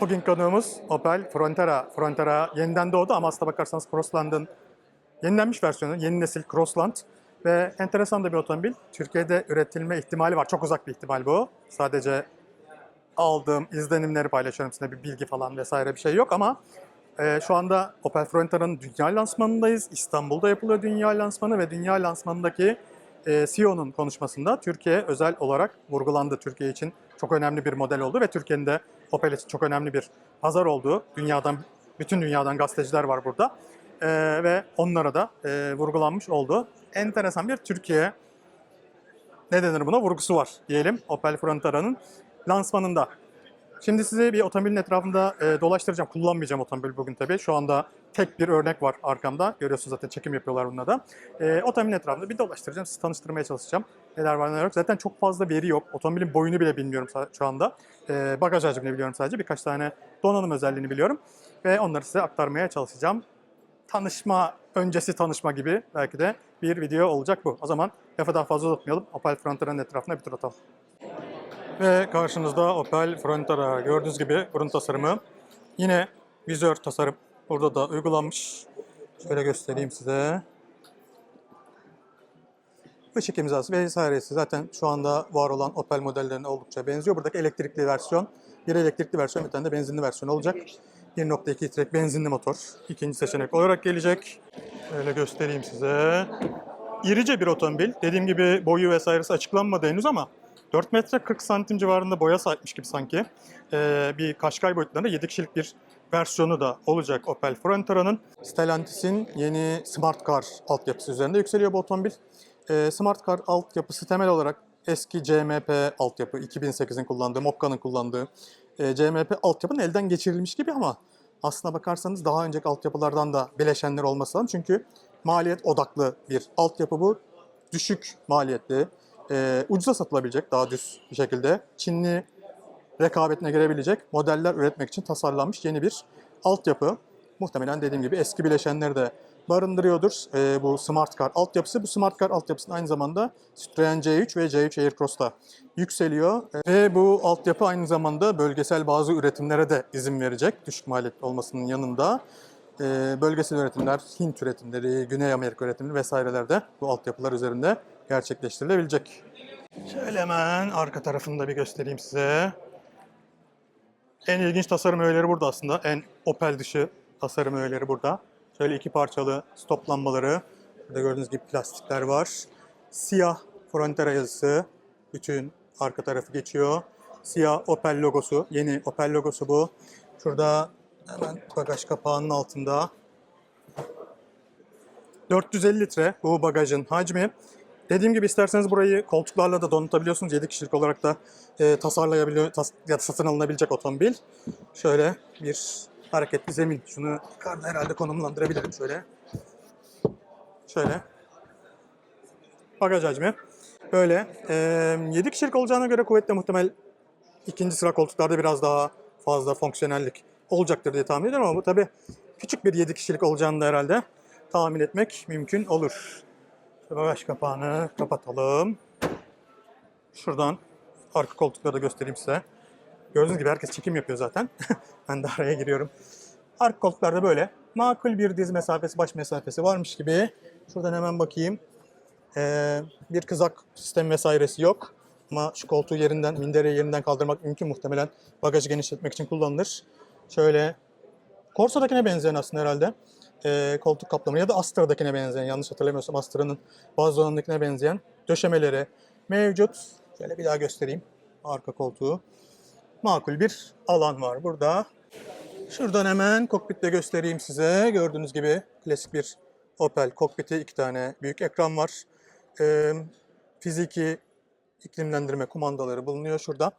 Bugün konuğumuz Opel Frontera. Frontera yeniden doğdu ama aslına bakarsanız Crossland'ın yenilenmiş versiyonu, yeni nesil Crossland. Ve enteresan da bir otomobil. Türkiye'de üretilme ihtimali var. Çok uzak bir ihtimal bu. Sadece aldığım izlenimleri paylaşıyorum sizinle bir bilgi falan vesaire bir şey yok ama e, şu anda Opel Frontera'nın dünya lansmanındayız. İstanbul'da yapılıyor dünya lansmanı ve dünya lansmanındaki e, CEO'nun konuşmasında Türkiye özel olarak vurgulandı. Türkiye için çok önemli bir model oldu ve Türkiye'nin de Opel için çok önemli bir pazar olduğu. Dünyadan, bütün dünyadan gazeteciler var burada. E, ve onlara da e, vurgulanmış oldu. Enteresan bir Türkiye ne denir buna vurgusu var diyelim Opel Frontera'nın lansmanında. Şimdi sizi bir otomobilin etrafında e, dolaştıracağım. Kullanmayacağım otomobil bugün tabii. Şu anda tek bir örnek var arkamda. Görüyorsunuz zaten çekim yapıyorlar bununla da. E, otomobilin etrafında bir dolaştıracağım. Sizi tanıştırmaya çalışacağım. Neler var neler yok. Zaten çok fazla veri yok. Otomobilin boyunu bile bilmiyorum şu anda. E, bagaj hacmini biliyorum sadece. Birkaç tane donanım özelliğini biliyorum. Ve onları size aktarmaya çalışacağım. Tanışma, öncesi tanışma gibi belki de bir video olacak bu. O zaman lafı daha fazla uzatmayalım. Opel Frontera'nın etrafına bir tur atalım. Ve karşınızda Opel Frontera. Gördüğünüz gibi burun tasarımı. Yine vizör tasarım burada da uygulanmış. Şöyle göstereyim size. Işık imzası vesairesi zaten şu anda var olan Opel modellerine oldukça benziyor. Buradaki elektrikli versiyon, bir elektrikli versiyon, bir tane de benzinli versiyon olacak. 1.2 litre benzinli motor ikinci seçenek olarak gelecek. Şöyle göstereyim size. İrice bir otomobil. Dediğim gibi boyu vesairesi açıklanmadı henüz ama 4 metre 40 santim civarında boya sahipmiş gibi sanki. Ee, bir Kaşkay boyutlarında 7 kişilik bir versiyonu da olacak Opel Frontera'nın. Stellantis'in yeni Smart Car altyapısı üzerinde yükseliyor bu otomobil. Ee, Smart Car altyapısı temel olarak eski CMP altyapı, 2008'in kullandığı, Mokka'nın kullandığı e, CMP altyapının elden geçirilmiş gibi ama aslına bakarsanız daha önceki altyapılardan da bileşenler olması lazım. Çünkü maliyet odaklı bir altyapı bu. Düşük maliyetli, e, ucuza satılabilecek daha düz bir şekilde. Çinli rekabetine girebilecek modeller üretmek için tasarlanmış yeni bir altyapı. Muhtemelen dediğim gibi eski bileşenleri de barındırıyordur e, bu Smart Car altyapısı. Bu Smart Car altyapısının aynı zamanda Citroen C3 ve C3 Aircross'ta yükseliyor. E, ve bu altyapı aynı zamanda bölgesel bazı üretimlere de izin verecek. Düşük maliyetli olmasının yanında. E, bölgesel üretimler, Hint üretimleri, Güney Amerika üretimleri vesaireler de bu altyapılar üzerinde gerçekleştirilebilecek. Şöyle hemen arka tarafını da bir göstereyim size. En ilginç tasarım öğeleri burada aslında. En Opel dışı tasarım öğeleri burada. Şöyle iki parçalı stop lambaları. Burada gördüğünüz gibi plastikler var. Siyah Frontera yazısı. Bütün arka tarafı geçiyor. Siyah Opel logosu. Yeni Opel logosu bu. Şurada hemen bagaj kapağının altında 450 litre bu bagajın hacmi. Dediğim gibi isterseniz burayı koltuklarla da donatabiliyorsunuz. 7 kişilik olarak da e, tasarlayabiliyor, tas, ya da satın alınabilecek otomobil. Şöyle bir hareketli zemin. Şunu yukarıda herhalde konumlandırabilirim şöyle. Şöyle. Bagaj hacmi. Böyle. E, 7 kişilik olacağına göre kuvvetle muhtemel ikinci sıra koltuklarda biraz daha fazla fonksiyonellik olacaktır diye tahmin ediyorum ama bu tabii küçük bir 7 kişilik olacağını da herhalde tahmin etmek mümkün olur. Bagaj kapağını kapatalım. Şuradan arka koltukları da göstereyim size. Gördüğünüz gibi herkes çekim yapıyor zaten. ben de araya giriyorum. Arka koltuklarda böyle makul bir diz mesafesi, baş mesafesi varmış gibi. Şuradan hemen bakayım. Ee, bir kızak sistemi vesairesi yok. Ama şu koltuğu yerinden, minderi yerinden kaldırmak mümkün muhtemelen. Bagajı genişletmek için kullanılır. Şöyle Corsa'dakine benzeyen aslında herhalde. Ee, koltuk kaplama ya da Astra'dakine benzeyen yanlış hatırlamıyorsam Astra'nın bazı donanımdakine benzeyen döşemeleri mevcut. Şöyle bir daha göstereyim arka koltuğu. Makul bir alan var burada. Şuradan hemen kokpitte göstereyim size. Gördüğünüz gibi klasik bir Opel kokpiti. iki tane büyük ekran var. Ee, fiziki iklimlendirme kumandaları bulunuyor şurada.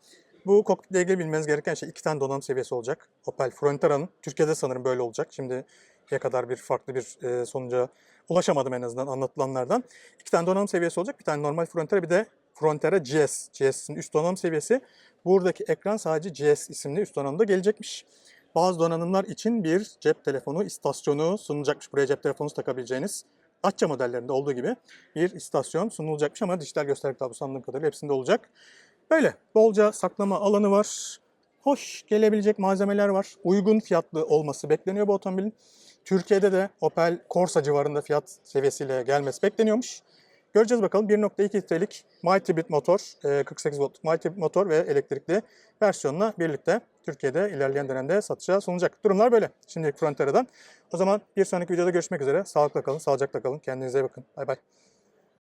Bu kokpitle ilgili bilmeniz gereken şey iki tane donanım seviyesi olacak. Opel Frontera'nın. Türkiye'de sanırım böyle olacak. Şimdi ne kadar bir farklı bir e, sonuca ulaşamadım en azından anlatılanlardan. İki tane donanım seviyesi olacak. Bir tane normal Frontera bir de Frontera GS. GS'in üst donanım seviyesi. Buradaki ekran sadece GS isimli üst donanımda gelecekmiş. Bazı donanımlar için bir cep telefonu istasyonu sunulacakmış. Buraya cep telefonunuzu takabileceğiniz Dacia modellerinde olduğu gibi bir istasyon sunulacakmış ama dijital gösterge tablosu anladığım kadarıyla hepsinde olacak. Böyle bolca saklama alanı var. hoş gelebilecek malzemeler var. Uygun fiyatlı olması bekleniyor bu otomobilin. Türkiye'de de Opel Corsa civarında fiyat seviyesiyle gelmesi bekleniyormuş. Göreceğiz bakalım 1.2 litrelik Mighty motor, e, 48 volt Mighty motor ve elektrikli versiyonla birlikte Türkiye'de ilerleyen dönemde satışa sunulacak. Durumlar böyle. Şimdilik Frontera'dan. O zaman bir sonraki videoda görüşmek üzere. Sağlıkla kalın, sağlıcakla kalın. Kendinize bakın. Bay bay.